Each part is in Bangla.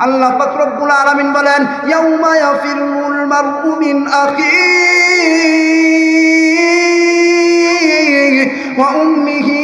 আল্লাহ পাক রব্বুল আলামিন বলেন ইয়াউমা ইয়াফিরুল মারউ মিন আখিহি ওয়া উম্মিহি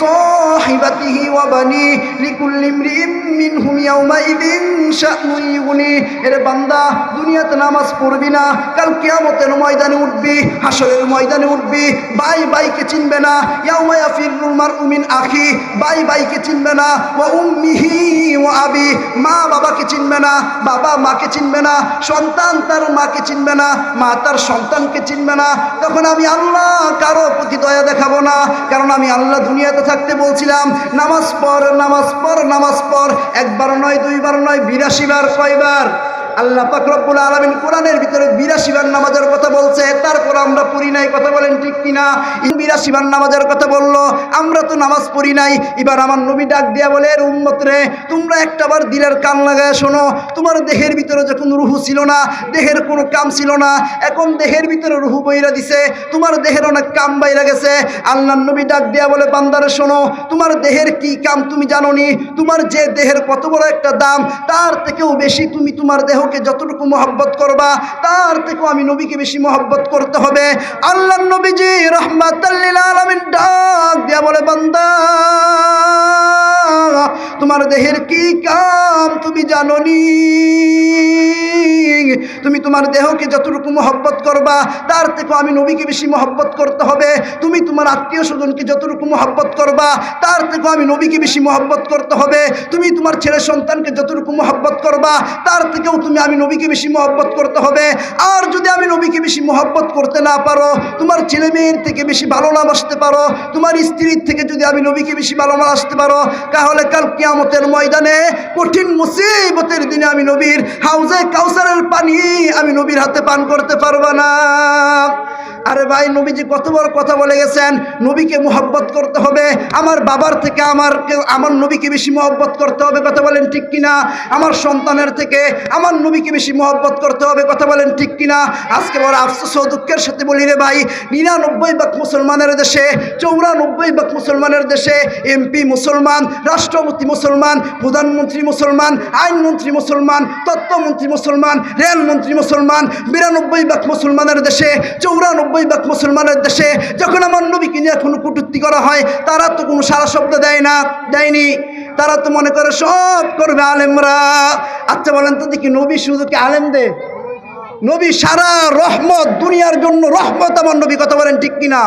সাহিবাতিহি ওয়া বানিহি লিকুল্লি ইমরিইম মিনহুম ইয়াউমাইযিন শা'নুন ইউগনি। এর বান্দা, দুনিয়াতে নামাজ পড়বি না, কাল কিয়ামতের ময়দানে উঠবি হাসরের ময়দানে উঠবি ভাই ভাইকে চিনবে না, ইয়াউমা ইয়াফিরুল মারউ মিন আখি ভাই ভাইকে চিনবে না, ওয়া উম্মিহি ওয়া আবি, মা বাবাকে চিনবে না, বাবা মাকে চিনবে না, সন্তান তার মাকে চিনবে না, মা তার সন্তানকে চিনবে না, তখন আমি আল্লাহ কারও প্রতি দয়া দেখাবো না কারণ আমি আল্লাহ দুনিয়াতে থাকতে বলছিলাম, নামাজ পর নামাজ পর নামাজ পর একবার নয় দুইবার নয়, বিরাশি বার, কয়বার? আল্লাহ পাক রব্বুল আলামিন কোরআনের ভিতরে বিরাশি বার নামাজের কথা বলছে, তারপর আমরা পড়ি নাই, কথা বলেন ঠিক কিনা? বিরাশি বার নামাজের কথা বলল, আমরা তো নামাজ পড়ি নাই। এবার আমার নবী ডাক দিয়া বলে এর উম্মত রে, তোমরা একটাবার দিলের কান লাগায় শোনো। তোমার দেহের ভিতরে যখন রুহু ছিল না, দেহের কোনো কাম ছিল না, এখন দেহের ভিতরে রুহু বইরা দিছে, তোমার দেহের অনেক কাম বাইরা গেছে। আল্লাহ নবী ডাক দিয়া বলে, বান্দারে, শোনো, তোমার দেহের কি কাম তুমি জানো নি তোমার যে দেহের কত বড় একটা দাম, তার থেকেও বেশি তুমি তোমার দেহকে যতটুকু মহব্বত করবা, তার থেকেও আমি নবীকে বেশি মহব্বত করতে হবে। আল্লাহ নবীজি রহমাত আলমিন ডাক দিয়া বলে, বান্দা, তোমার দেহের কি কাম তুমি জানো তুমি তোমার দেহকে যতটুকু মহব্বত করবা, তার থেকেও আমি নবীকে বেশি মহব্বত করতে হবে। তুমি তোমার আত্মীয় স্বজনকে যতটুকু মহব্বত করবা, তার থেকে আমি নবীকে বেশি মহব্বত করতে হবে। তুমি তোমার ছেলে সন্তানকে যতটুকু মহব্বত করবা, তার থেকেও তুমি আমি নবীকে বেশি মহব্বত করতে হবে। আর যদি আমি নবীকে বেশি মহব্বত করতে না পারো, তোমার ছেলে মেয়ের থেকে বেশি ভালো না বাসতে পারো, তোমার স্ত্রীর থেকে যদি আমি নবীকে বেশি ভালো না আসতে পারো, তাহলে কাল কিয়ামতের ময়দানে কঠিন মুসিবতের দিনে আমি নবীর হাউজে কাউসারের পানি আমি নবীর হাতে পান করতে পারব না। আরে ভাই, নবীজি কত বড় কথা বলে গেছেন। নবীকে মোহব্বত করতে হবে। আমার বাবার থেকে আমার আমার নবীকে বেশি মহব্বত করতে হবে, কথা বলেন ঠিক কিনা? আমার সন্তানের থেকে আমার নবীকে বেশি মহব্বত করতে হবে, কথা বলেন ঠিক কিনা? আজকে বড় আফসোস ও দুঃখের সাথে বলি রে ভাই, নিরানব্বই ভাগ মুসলমানের দেশে, চৌরানব্বই বাক মুসলমানের দেশে এমপি মুসলমান, রাষ্ট্রপতি মুসলমান, প্রধানমন্ত্রী মুসলমান, আইনমন্ত্রী মুসলমান তত্ত্বমন্ত্রী মুসলমান, রেলমন্ত্রী মুসলমান, বিরানব্বই বাক মুসলমানের দেশে, চৌরানব্বই ভাগ মুসলমানের দেশে যখন আমার নবীকে নিয়ে কোনো কটূক্তি করা হয়, তারা তো কোনো সারা শব্দ দেয় না, দেয়নি। তারা তো মনে করে সব করবে আলেমরা। আচ্ছা বলেন তো দেখি, নবী শুধু কি আলেম দে নবী সারা রহমত, দুনিয়ার জন্য রহমত আমার নবী, কথা বলেন ঠিক কিনা?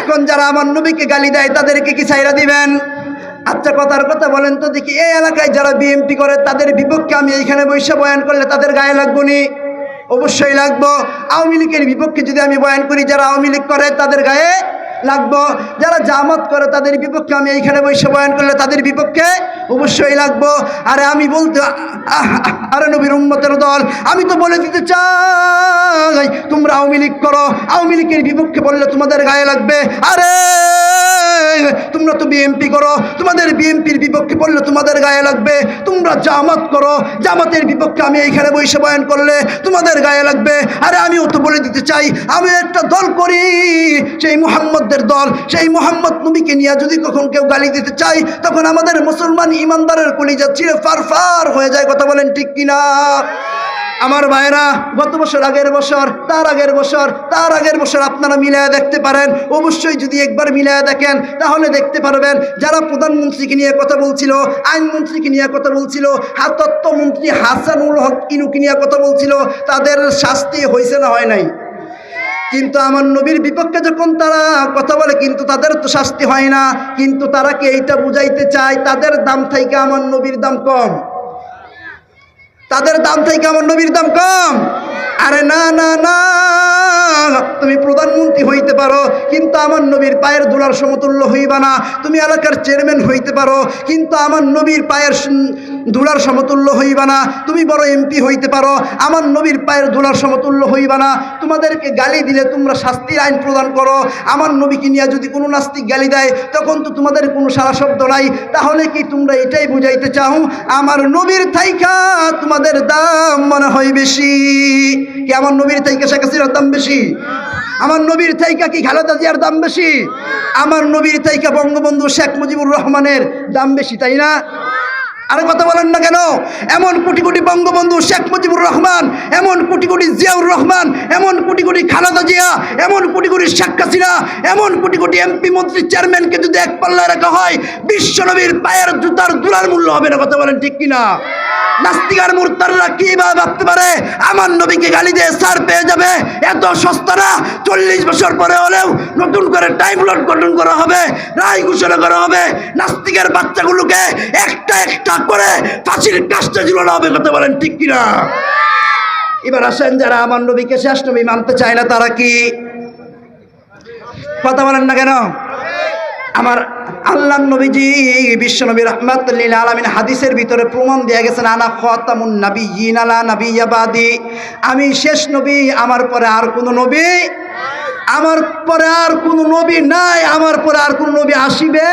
এখন যারা আমার নবীকে গালি দেয়, তাদেরকে কি চাইরা দিবেন? আচ্ছা কথার কথা বলেন তো দেখি, এই এলাকায় যারা বিএমপি করে, তাদের বিপক্ষে আমি এইখানে বৈশা বয়ান করলে তাদের গায়ে লাগবো নি? অবশ্যই লাগবো। আওয়ামী লীগের বিপক্ষে যদি আমি বয়ান করি, যারা আওয়ামী লীগ করে, তাদের গায়ে লাগবো। যারা জামাত করে, তাদের বিপক্ষে আমি এইখানে বসে বয়ান করলে তাদের বিপক্ষে অবশ্যই লাগবো। আরে আমি বলতে আরে নবীর উম্মতের দল, আমি তো বলে দিতে চাই, তোমরা আওয়ামী লীগ করো। আওয়ামী লীগের বিপক্ষে বললে তোমাদের গায়ে লাগবে। আরে তোমরা তো বিএমপি করো, তোমাদের বিএমপির বিপক্ষে বললে তোমাদের গায়ে লাগবে। তোমরা জামাত করো, জামাতের বিপক্ষে আমি এইখানে বসে বয়ান করলে তোমাদের গায়ে লাগবে। আরে আমিও তো বলে দিতে চাই, আমি একটা দল করি, সেই মোহাম্মদদের দল, সেই মোহাম্মদ নবীকে নিয়ে যদি কখন কেউ গালি দিতে চাই তখন আমাদের মুসলমান ইমানদারের কলিজা চিরে ফার ফার হয়ে যায়, কথা বলেন ঠিক কিনা? আমার ভাইরা, গত বছর আগের বছর, তার আগের বছর, তার আগের বছর আপনারা মিলায়া দেখতে পারেন। অবশ্যই যদি একবার মিলায়া দেখেন, তাহলে দেখতে পারবেন যারা প্রধানমন্ত্রীকে নিয়ে কথা বলছিল, আইনমন্ত্রীকে নিয়ে কথা বলছিল, হা তত্ত্বমন্ত্রী হাসানুল হক ইনুকে নিয়ে কথা বলছিল, তাদের শাস্তি হয়েছে না হয় নাই। কিন্তু আমার নবীর বিপক্ষে যখন তারা কথা বলে, কিন্তু তাদের তো শাস্তি হয় না, কিন্তু তারা কি এইটা বুঝাইতে চায়? তাদের দাম থেকে আমার নবীর দাম কম। তাদের দাম থেকে আমার নবীর দাম কম। আরে না না না, তুমি প্রধানমন্ত্রী হইতে পারো, কিন্তু আমার নবীর পায়ের দোলার সমতুল্য হইবা না। তুমি এলাকার চেয়ারম্যান হইতে পারো, কিন্তু আমার নবীর পায়ের ধুলার সমতুল্য হইবা না। তুমি বড় এমপি হইতে পারো। আমার নবীর পায়ের দুলার সমতুল্য হইবা না। তোমাদেরকে গালি দিলে তোমরা শাস্তির আইন প্রদান করো। আমার নবীকে নিয়ে যদি কোনো নাস্তিক গালি দেয়, তখন তো তোমাদের কোনো সারা শব্দ নাই। তাহলে কি তোমরা এটাই বুঝাইতে চাও? আমার নবীর থাইকা তোমাদের দাম মনে হয় বেশি। কি আমার নবীর থাইকা শেখ হাসিনার দাম বেশি? আমার নবীর থাইকা কি খালেদা জিয়ার দাম বেশি? আমার নবীর থাইকা বঙ্গবন্ধু শেখ মুজিবুর রহমানের দাম বেশি, তাই না? আর কথা বলেন না কেন? এমন কোটি কোটি বঙ্গবন্ধু শেখ মুজিবুর রহমান, এমন কোটি কোটি জিয়াউর রহমান, এমন কোটি কোটি খালাদা জিয়া, এমন কোটি কোটি শেখ হাসিনা, এমন কোটি কোটি এমপি মন্ত্রী চেয়ারম্যানকে যদি এক পাল্লায় রাখা হয় বিশ্বনবীর পায়ের জুতার জোড়ার মূল্য হবে না, কথা বলেন ঠিক কিনা? নাস্তিকার মুরতাররা কি বা ভাবতে পারে? আমার নবীকে গালি দিয়ে সার পেয়ে যাবে? এত সস্তা না? চল্লিশ বছর পরে হলেও নতুন করে টাইম লোড গঠন করা হবে, রায় ঘোষণা করা হবে। নাস্তিকের বাচ্চাগুলোকে একটা একটা করে ফাঁসির কাজটা ঝুলানো হবে, কথা বলেন ঠিক কিনা? এবার আসেন যারা আমার নবীকে শেষ নবী মানতে চায় না, তারা কি? কথা বলেন না কেন? আমার আল্লাহ নবীজি বিশ্ব বিশ্বনবী রহমাতুল্লিল আলমিন হাদিসের ভিতরে প্রমাণ দিয়ে গেছেন, আনা খতামুন নবী আলা নবী ইয়াবাদি আমি শেষ নবী, আমার পরে আর কোনো নবী, আমার পরে আর কোনো নবী নাই, আমার পরে আর কোনো নবী আসিবে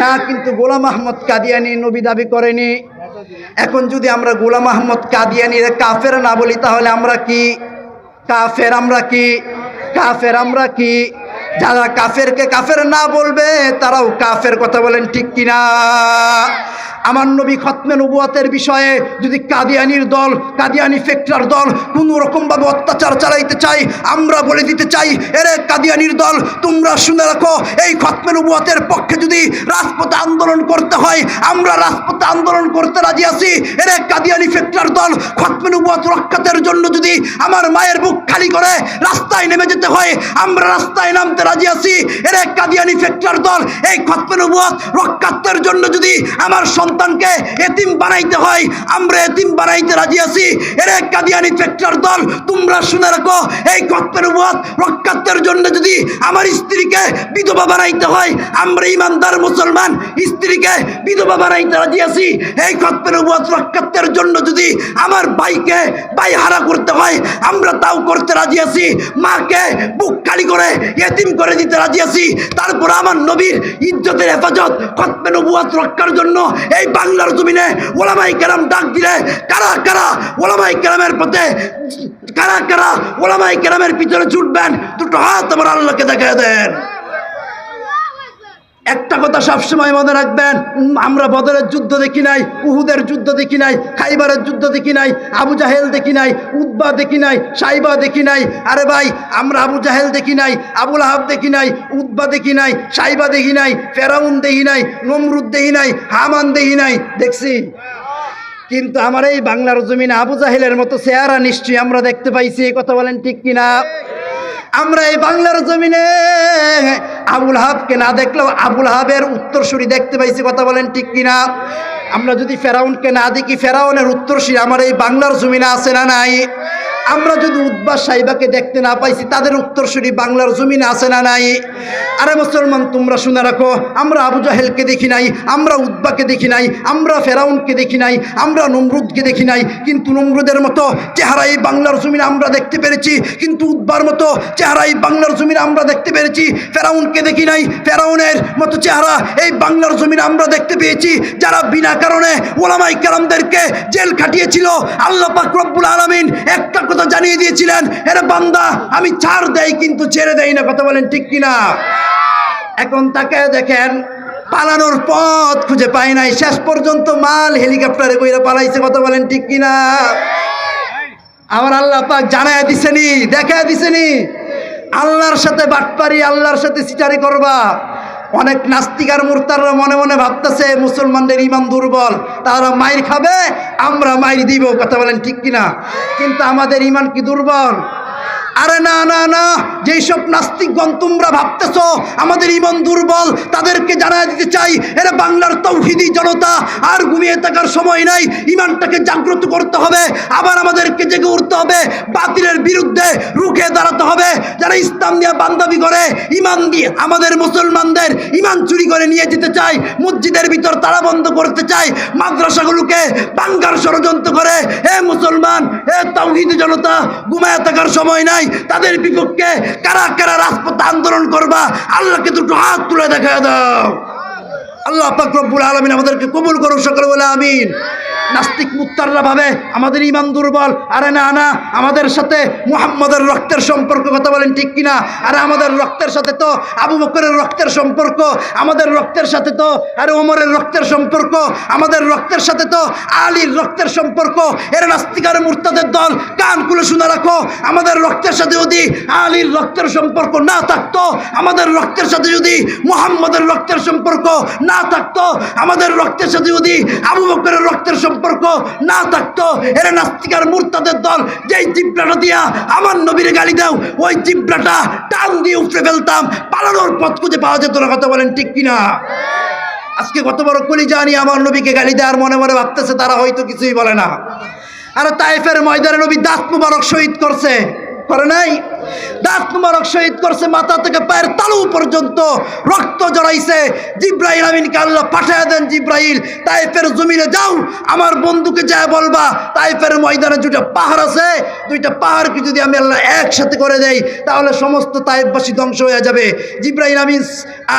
না, কিন্তু গোলাম আহমদ কাদিয়ানি নবী দাবি করেনি। এখন যদি আমরা গোলাম আহমদ কাদিয়ানির কাফের না বলি, তাহলে আমরা কি? কাফের আমরা কি? কাফের আমরা কি? যারা কাফেরকে কাফের না বলবে তারাও কাফের কথা বলেন ঠিক কিনা? আমার নবী খতমে নবুয়াতের বিষয়ে যদি কাদিয়ানির দল, কাদিয়ানি ফেকটার দল কোনো রকমভাবে অত্যাচার চালাইতে চাই আমরা বলে দিতে চাই, এরে কাদিয়ানির দল, তোমরা শুনে রাখো, এই খতমে নবুয়াতের পক্ষে যদি রাজপথে আন্দোলন করতে হয়, আমরা রাজপথে আন্দোলন করতে রাজি আছি। এরে কাদিয়ানি ফেকটার দল, খতমে নবুয়াত রক্ষাতের জন্য যদি আমার মায়ের বুক খালি করে রাস্তায় নেমে যেতে হয়, আমরা রাস্তায় নামতে রাজি আছি। এর কাদিয়ানি ফ্যাক্টর দল, এই খতমে নবুয়াত রক্ষাত্বের জন্য যদি আমার সন্তানকে এতিম বানাইতে হয়। আমরা এতিম বানাইতে রাজি আছি। এর কাদিয়ানি ফ্যাক্টর দল, তোমরা শুনে রাখো, এই খতমে নবুয়াত রক্ষাত্বের জন্য যদি আমার স্ত্রীকে বিধবা বানাইতে হয়, আমরা ইমানদার মুসলমান, স্ত্রীকে বিধবা বানাইতে রাজি আছি। এই খতমে নবুয়াত রক্ষাত্বের জন্য যদি আমার ভাইকে ভাই হারা করতে হয়, আমরা তাও করতে রাজি আছি। মাকে বুক খালি করে এতিম করে দিতে রাজি আছি। তারপর আমার নবীর ইজ্জতের হেফাজত খতমে নবুয়াত রক্ষার জন্য এই বাংলার জমিনে ওলামাই কেরাম ডাক দিলে কারা কারা ওলামাই কেরামের পথে, কারা কারা ওলামাই কেরামের পিছনে ছুটবেন, দুটো হাত আমার আল্লাহকে দেখা দেন। একটা কথা সবসময় মনে রাখবেন আমরা বদরের যুদ্ধ দেখি নাই উহুদের যুদ্ধ দেখি নাই খাইবারের যুদ্ধ দেখি নাই আবু জাহেল দেখি নাই উদ্বা দেখি নাই সাইবা দেখি নাই আরে ভাই আমরা আবু জাহেল দেখি নাই আবুল আহাব দেখি নাই উদ্বা দেখি নাই সাইবা দেখি নাই ফেরাউন দেখি নাই নমরুদ দেখি নাই হামান দেখি নাই দেখছি কিন্তু আমার এই বাংলার জমিনে আবু জাহেলের মতো চেহারা নিশ্চয়ই আমরা দেখতে পাইছি এই কথা বলেন ঠিক কিনা আমরা এই বাংলার জমিনে আবুল হাবকে না দেখলেও আবুল হাবের উত্তরসূরি দেখতে পাইছি, কথা বলেন ঠিক কিনা? আমরা যদি ফেরাউনকে না দেখি, ফেরাউনের উত্তরসূরি আমার এই বাংলার জমিনে আছে না নাই? আমরা যদি উদ্বাস সাহিবাকে দেখতে না পাইছি, তাদের উত্তরসূরি বাংলার জমিনে আছে না নাই? আরে মুসলমান, তোমরা শুনে রাখো, আমরা আবু জাহেলকে দেখি নাই, আমরা উদ্বাকে দেখি নাই, আমরা ফেরাউনকে দেখি নাই, আমরা নমরুদকে দেখি নাই, কিন্তু নমরুদের মতো চেহারা এই বাংলার জমিনে আমরা দেখতে পেরেছি, কিন্তু উদ্বার মতো চেহারা এই বাংলার জমিনে আমরা দেখতে পেরেছি, ফেরাউনকে দেখি নাই, ফেরাউনের মতো চেহারা এই বাংলার জমিনে আমরা দেখতে পেয়েছি, যারা বিনা কারণে ওলামাই কালামদেরকে জেল খাটিয়েছিল। আল্লাহ পাক আলমিন একটা কথা জানিয়ে দিয়েছিলেন, এরা বান্দা, আমি ছাড় দেই কিন্তু ছেড়ে দেই না। কথা বলেন ঠিক কিনা? এখন তাকে দেখেন, পালানোর পথ খুঁজে পায় নাই। শেষ পর্যন্ত মাল হেলিকপ্টারে বইরা পালাইছে, কথা বলেন ঠিক কিনা? আমার আল্লাহ পাক জানায় দিছেনি, দেখায় দিছেনি। আল্লাহর সাথে বাটপারি, আল্লাহর সাথে সিটারি করবা। অনেক নাস্তিকার মুরতাররা মনে মনে ভাবতেছে, মুসলমানদের ইমান দুর্বল, তারা মাইর খাবে, আমরা মাইর দিব। কথা বলেন ঠিক কিনা? কিন্তু আমাদের ইমান কি দুর্বল? আরে না না না যেই সব নাস্তিকগণ তোমরা ভাবতেছ, আমাদের ইমন দুর্বল, তাদেরকে জানায় দিতে চাই, এরা বাংলার তৌহিদি জনতা, আর ঘুমিয়ে থাকার সময় নাই, ইমানটাকে জাগ্রত করতে হবে, আবার আমাদেরকে জেগে উঠতে হবে, বাতিলের বিরুদ্ধে রুখে দাঁড়াতে হবে, যারা ইসলাম নিয়ে বান্ধবী করে, ইমান দিয়ে আমাদের মুসলমানদের ইমান চুরি করে নিয়ে যেতে চায়, মসজিদের ভিতর তালা বন্ধ করতে চায়, মাদ্রাসাগুলোকে বাঙ্গার ষড়যন্ত্র করে, হে মুসলমান, হে তৌহিদি জনতা, ঘুমায় থাকার সময় নাই তাদের বিপক্ষে কারা কারা রাজপথ আন্দোলন করবা? আল্লাহকে দুটো হাত তুলে দেখা দাও। আল্লাহ পাক রব্বুল আলমিন আমাদেরকে কবুল করুন সকলে বলে আমিন। নাস্তিক মুক্তাররা ভাবে, আমাদের ইমান দুর্বল। আরে না না, আমাদের সাথে মুহাম্মদের রক্তের সম্পর্ক কথা বলেন ঠিক কিনা? আরে আমাদের রক্তের সাথে তো আবু বকরের রক্তের সম্পর্ক, আমাদের রক্তের সাথে তো, আরে ওমরের রক্তের সম্পর্ক, আমাদের রক্তের সাথে তো আলীর রক্তের সম্পর্ক। এর নাস্তিকার মুরতাদের দল, কান খুলে শুনে রাখো, আমাদের রক্তের সাথে যদি আলীর রক্তের সম্পর্ক না থাকতো, আমাদের রক্তের সাথে যদি মুহাম্মদের রক্তের সম্পর্ক না থাকতো, আমাদের রক্তের সাথে যদি আবু বকরের রক্তের সম্পর্ক না থাকতো, এর নাস্তিকার মুরতাদের দল, যেই জিব্রাটা দিয়া আমার নবীর গালি দাও, ওই জিব্রাটা টান দিয়ে উপড়ে ফেলতাম, পালানোর পথ খুঁজে পাওয়া যেত না, কথা বলেন ঠিক কিনা? আজকে কত বড় কলি জানি আমার নবীকে গালি দেওয়ার মনে মনে ভাবতেছে তারা হয়তো কিছুই বলে না। আর তাইফের ময়দানে নবী দাঁত মুবারক শহীদ করছে, করে নাই? রক্ত জড়াইছে। একসাথে করে দেই, তাহলে সমস্ত তাইফবাসী ধ্বংস হয়ে যাবে। জিব্রাহিল আমিন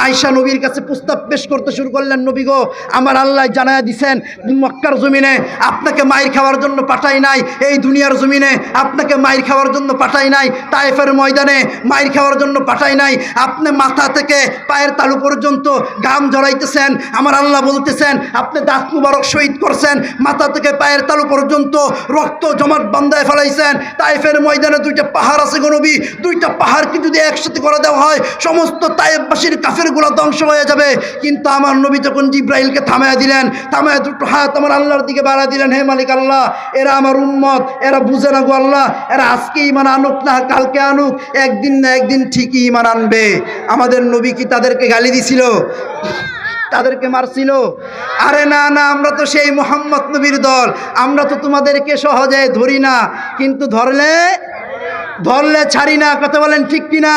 আয়সা নবীর কাছে প্রস্তাব পেশ করতে শুরু করলেন, নবী গো, আমার আল্লাহ জানায় দিছেন, মক্কার জমিনে আপনাকে মায়ের খাওয়ার জন্য পাঠাই নাই, এই দুনিয়ার জমিনে আপনাকে মাইর খাওয়ার জন্য পাঠাই নাই তাইফের ময়দানে মায়ের খাওয়ার জন্য পাঠাই নাই। আপনি মাথা থেকে পায়ের তালু পর্যন্ত গাম জড়াইতেছেন আমার আল্লাহ বলতেছেন, আপনি দাঁত মুবারক শহীদ করছেন। মাথা থেকে পায়ের তালু পর্যন্ত রক্ত জমাট বান্ধায় ফেলাইছেন। তাইফের ময়দানে দুইটা পাহাড় আছে গনবী দুইটা পাহাড়কে যদি একসাথে করে দেওয়া হয়, সমস্ত তাইফবাসীর কাফেরগুলো ধ্বংস হয়ে যাবে। কিন্তু আমার নবী যখন জিব্রাইলকে থামায় দিলেন, থামায় দুটো হাত আমার আল্লাহর দিকে বাড়া দিলেন, হে মালিক আল্লাহ, এরা আমার উম্মত, এরা বুঝে না গো আল্লাহ, এরা আজকে ইমান আনুক না, কালকে আনুক, একদিন না একদিন ঠিকই ইমান আনবে। আমাদের নবী কি তাদেরকে গালি দিছিল? তাদেরকে মারছিল? আরে না না, আমরা তো সেই মোহাম্মদ নবীর দল। আমরা তো তোমাদেরকে সহজে ধরি না, কিন্তু ধরলে ধরলে ছাড়ি না, কথা বলেন ঠিক কিনা?